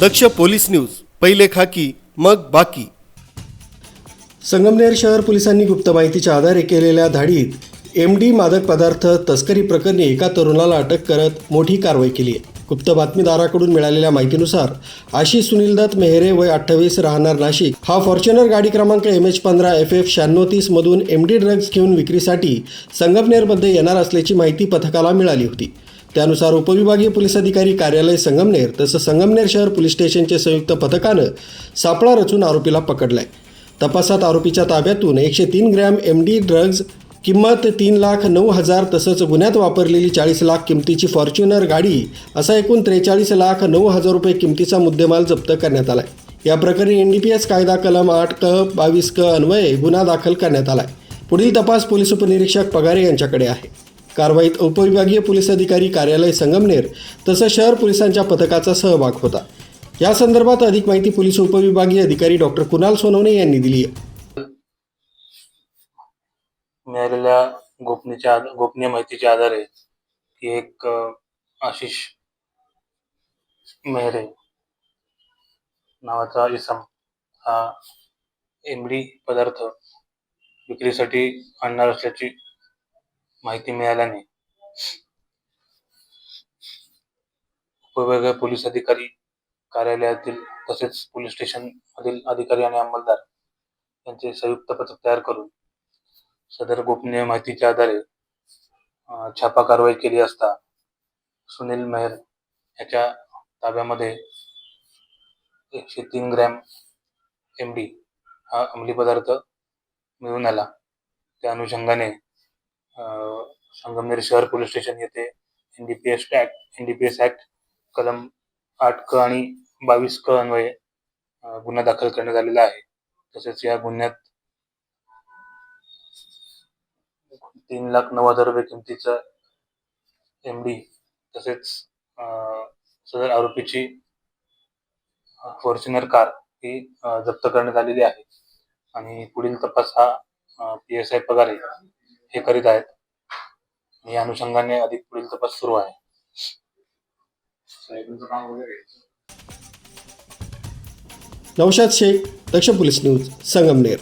दक्ष police news पहिले खाकी मग बाकी. संगमनेर शहर पोलिसांनी गुप्त माहितीच्या आधारे केलेल्या धाडीत एम डी मादक पदार्थ तस्करी प्रकरणी एका तरुणाला अटक करत मोठी कारवाई केली आहे. गुप्त बातमीदाराकडून मिळालेल्या माहितीनुसार आशिष सुनीलदत्त मेहरे वय अठ्ठावीस राहणार नाशिक. हा फॉर्च्युनर गाडी क्रमांक एम एच पंधरा एफ एफ शहाण्णव तीसमधून एम डी ड्रग्ज घेऊन विक्रीसाठी संगमनेरमध्ये येणार असल्याची माहिती पथकाला मिळाली होती. त्यानुसार उपविभागीय पोलीस अधिकारी कार्यालय संगमनेर तसं संगमनेर शहर पोलीस स्टेशनचे संयुक्त पथकानं सापळा रचून आरोपीला पकडलाय. तपासात आरोपीच्या ताब्यातून एकशे तीन ग्रॅम एम डी ड्रग्ज किंमत तीन लाख नऊ हजार तसंच गुन्ह्यात वापरलेली चाळीस लाख किमतीची फॉर्च्युनर गाडी असा एकूण त्रेचाळीस लाख नऊ हजार रुपये किमतीचा मुद्देमाल जप्त करण्यात आलाय. या प्रकरणी एन डी पी एस कायदा कलम आठ क बावीस क अन्वये गुन्हा दाखल करण्यात आला आहे पुढील तपास पोलीस उपनिरीक्षक पगारे यांच्याकडे आहे. कारवाईत उपविभागीय पोलीस अधिकारी कार्यालय संगमनेर तसंच शहर पोलिसांच्या पथकाचा सहभाग होता. या संदर्भात अधिक माहिती पोलीस उपविभागीय अधिकारी डॉक्टर कुणाल सोनवणे यांनी दिली मिळालेल्या गोपनीयच्या गोपनीय माहितीच्या आधारे की एक आशिष मेहरे नावाचा इसम हा एमडी पदार्थ विक्रीसाठी आणणार असल्याची माहिती मिळाल्याने उपविभागीय पोलीस अधिकारी कार्यालयातील तसेच पोलीस स्टेशन मधील अधिकारी आणि अंमलदार यांचे संयुक्त पथक तयार करून सदर गोपनीय माहितीच्या आधारे छापा कारवाई केली असता सुनील मेहर याच्या ताब्यामध्ये एकशे तीन ग्रॅम एम डी हा अंमली पदार्थ मिळून आला. त्या अनुषंगाने संगमनेर शहर पोलीस स्टेशन येथे एनडीपीएस ऍक्ट एनडीपीएस ऍक्ट कलम आठ क आणि बावीस क अन्वये गुन्हा दाखल करण्यात आलेला आहे. तसेच या गुन्ह्यात तीन लाख नऊ हजार रुपये किमतीचा एम डी तसेच सदर आरोपीची फॉर्च्युनर कार ही जप्त करण्यात आलेली आहे. आणि पुढील तपास हा पी एस आय पगारे हे करीत आहेत. या अनुषंगाने अधिक पुढील तपास सुरू आहे. Naushad Shaikh Daksh police news Sangamner.